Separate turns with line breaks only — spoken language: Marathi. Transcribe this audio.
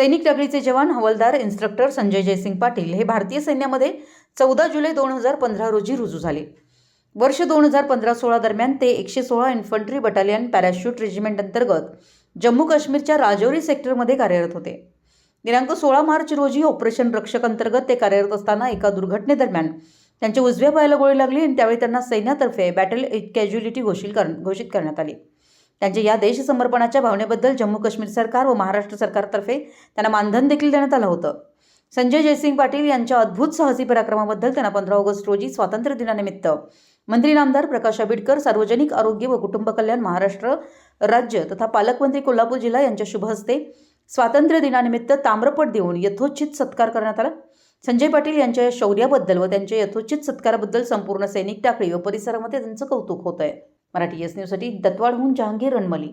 सैनिक दगडीचे जवान हवालदार इन्स्ट्रक्टर संजय जयसिंग पाटील हे भारतीय सैन्यामध्ये चौदा जुलै दोन हजार पंधरा रोजी रुजू झाले. वर्ष दोन हजार पंधरा सोळा दरम्यान ते एकशे सोळा इन्फंट्री बटालियन पॅराशूट रेजिमेंट अंतर्गत जम्मू काश्मीरच्या राजौरी सेक्टरमध्ये कार्यरत होते. दिनांक सोळा मार्च रोजी ऑपरेशन रक्षक अंतर्गत ते कार्यरत असताना एका दुर्घटनेदरम्यान त्यांच्या उजव्या पायाला गोळी लागली आणि त्यावेळी त्यांना सैन्यातर्फे बॅटल कॅज्युलिटी घोषित कर घोषित करण्यात आली. त्यांच्या या देशसमर्पणाच्या भावनेबद्दल जम्मू काश्मीर सरकार व महाराष्ट्र सरकारतर्फे त्यांना मानधन देखील देण्यात आलं होतं. संजय जयसिंग पाटील यांच्या अद्भुत साहसी पराक्रमाबद्दल त्यांना पंधरा ऑगस्ट रोजी स्वातंत्र्य दिनानिमित्त. मंत्री नामदार प्रकाश आंबेडकर सार्वजनिक आरोग्य व कुटुंब कल्याण महाराष्ट्र राज्य तथा पालकमंत्री कोल्हापूर जिल्हा यांच्या शुभ हस्ते स्वातंत्र्य दिनानिमित्त ताम्रपट देऊन यथोचित सत्कार करण्यात आला. संजय पाटील यांच्या या शौर्याबद्दल व त्यांच्या यथोचित सत्काराबद्दल संपूर्ण सैनिक टाकळी व परिसरामध्ये त्यांचं कौतुक होत आहे मराठी एस न्यूजसाठी दत्वाडहून जहांगीर रणमली.